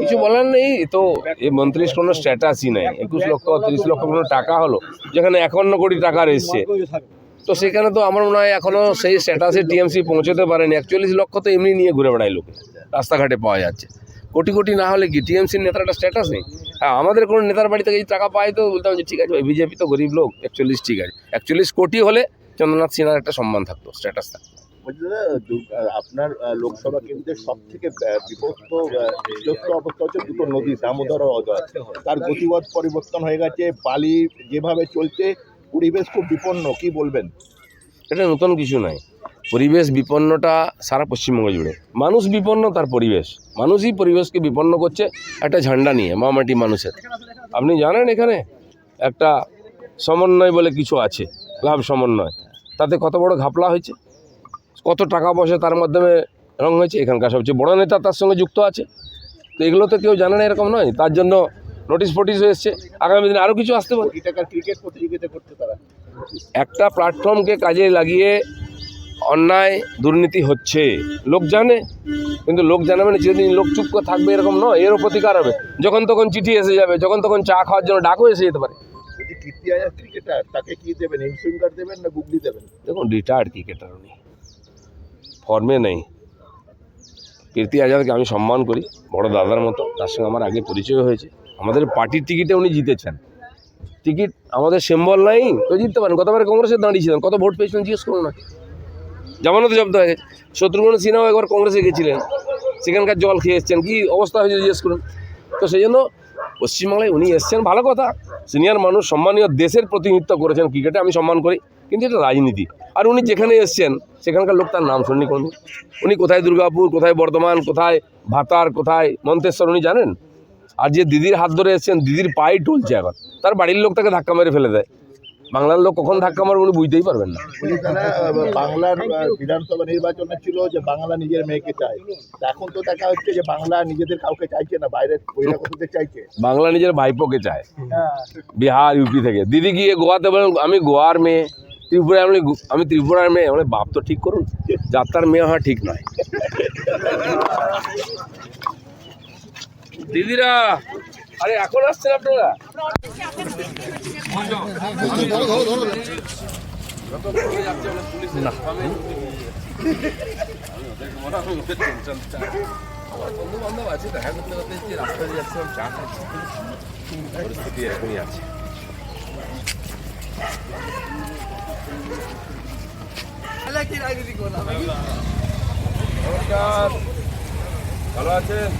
কিছু বলার নেই? তো এই মন্ত্রীর কোনো স্ট্যাটাসই নেই। একুশ লক্ষ, তিরিশ লক্ষ কোনো টাকা হলো, যেখানে একান্ন কোটি টাকা এসছে। তো সেখানে তো আমার মনে হয় এখনও সেই স্ট্যাটাসে টিএমসি পৌঁছতে পারেনি। একচল্লিশ লক্ষ তো এমনি নিয়ে ঘুরে বেড়ায় লোকে, রাস্তাঘাটে পাওয়া যাচ্ছে। কোটি কোটি না হলে কি টিএমসির নেতার একটা স্ট্যাটাস নেই? হ্যাঁ আমাদের কোনো নেতার বাড়ি থেকে যদি টাকা পায় তো বলতাম যে, ঠিক আছে ভাই বিজেপি তো গরিব লোক, একচল্লিশ ঠিক আছে। একচল্লিশ কোটি হলে চন্দ্রনাথ সিনহার একটা সম্মান থাকতো স্ট্যাটাস থাকতো। আপনার লোকসভা কেন্দ্রের সব থেকে বিপক্ত বিধ্বস্ত অবস্থা হচ্ছে দুটো নদী, দামোদর ও অজয়। তার গতিপথ পরিবর্তন হয়ে গেছে, বালি যেভাবে চলছে, পরিবেশ খুব বিপন্ন, কি বলবেন? এটা নতুন কিছু নাই পরিবেশ বিপন্নটা সারা পশ্চিমবঙ্গ জুড়ে। মানুষ বিপন্ন, তার পরিবেশ। মানুষই পরিবেশকে বিপন্ন করছে, একটা ঝান্ডা নিয়ে, মামাটি মানুষের। আপনি জানেন এখানে? একটা সমন্বয় বলে কিছু আছে, লাভ সমন্বয়। তাতে কত বড় ঘাপলা হয়েছে? কত টাকা পয়সা তার মাধ্যমে রং হয়েছে? এখানকার সবচেয়ে বড় নেতা তার সঙ্গে যুক্ত আছে। তো এগুলো তো কেউ জানে না এরকম নয়। তার জন্য নোটিশ ফোটিশ এসছে। আগামী দিনে আরও কিছু আসতে পারে। ক্রিকেট প্রতিযোগিতা করছে তারা। একটা প্ল্যাটফর্মকে কাজে লাগিয়ে অন্যায় দুর্নীতি হচ্ছে। লোক জানে কিন্তু লোক জানে মানে যেদিন লোক চুপ করে থাকবে এরকম নয়। এরও প্রতিকার হবে। যখন তখন চিঠি এসে যাবে যখন তখন চা খাওয়ার জন্য ডাকও এসে যেতে পারে। কীর্তি ক্রিকেটার তাকে কি দেবেন? দেবেন না গুগলি দেবেন? দেখুন রিটায়ার্ড ক্রিকেটার উনি। ফর্মে নেই। কীর্তি আজাদকে আমি সম্মান করি, বড় দাদার মতো, তার সঙ্গে আমার আগে পরিচয় হয়েছে। আমাদের পার্টির টিকিটে উনি জিতেছেন। টিকিট আমাদের সিম্বল নাই তো জিততে পারেন। কতবার কংগ্রেসে দাঁড়িয়েছিলেন, কত ভোট পেয়েছিলেন জিজ্ঞেস করুন না জামানত জব্দ হয়ে গেছে। শত্রুঘ্ন সিনহাও একবার কংগ্রেসে গেছিলেন, সেখানকার জল খেয়ে এসছেন, কী অবস্থা হয়েছে জিজ্ঞেস করুন। তো সেই জন্য পশ্চিমবাংলায় উনি এসছেন, ভালো কথা। সিনিয়র মানুষ, সম্মানীয় দেশের প্রতিনিধিত্ব করেছেন, ক্রিকেটে আমি সম্মান করি। কিন্তু এটা রাজনীতি। আর উনি যেখানে এসছেন সেখানকার লোক তার নাম শুননি কোনদিন। উনি কোথায় দুর্গাপুর কোথায় বর্ধমান কোথায় ভাতার কোথায় মন্তেশ্বর উনি জানেন? আর যে দিদির হাত ধরে এসছেন দিদির পায়ে টলছে এখন। তার বাড়ির লোক তাকে ধাক্কা মেরে ফেলে দেয়। বাংলার লোক কখন ধাক্কা মারবে উনি বুঝতেই পারবেন না। বাংলার বিধানসভা নির্বাচনে ছিল যে বাংলা নিজের মেয়েকে চায়। এখন তো দেখা হচ্ছে যে বাংলা নিজেদের কাউকে চাইছে না বাইরের বহিরাগতদের চাইছে? বাংলা নিজের ভাইপোকে চায়। বিহার ইউপি থেকে। দিদি গিয়ে গোয়াতে বলেন আমি গোয়ার মেয়ে ত্রিপুরায় আমি আমি ত্রিপুরার মেয়ে মানে বাপ তো ঠিক করুন, যাত্রার মেয়ে হওয়া ঠিক নয়। দিদিরা, আরে এখন আসছেন আপনারা? আমার পরিস্থিতি আছে ভালো আছেন?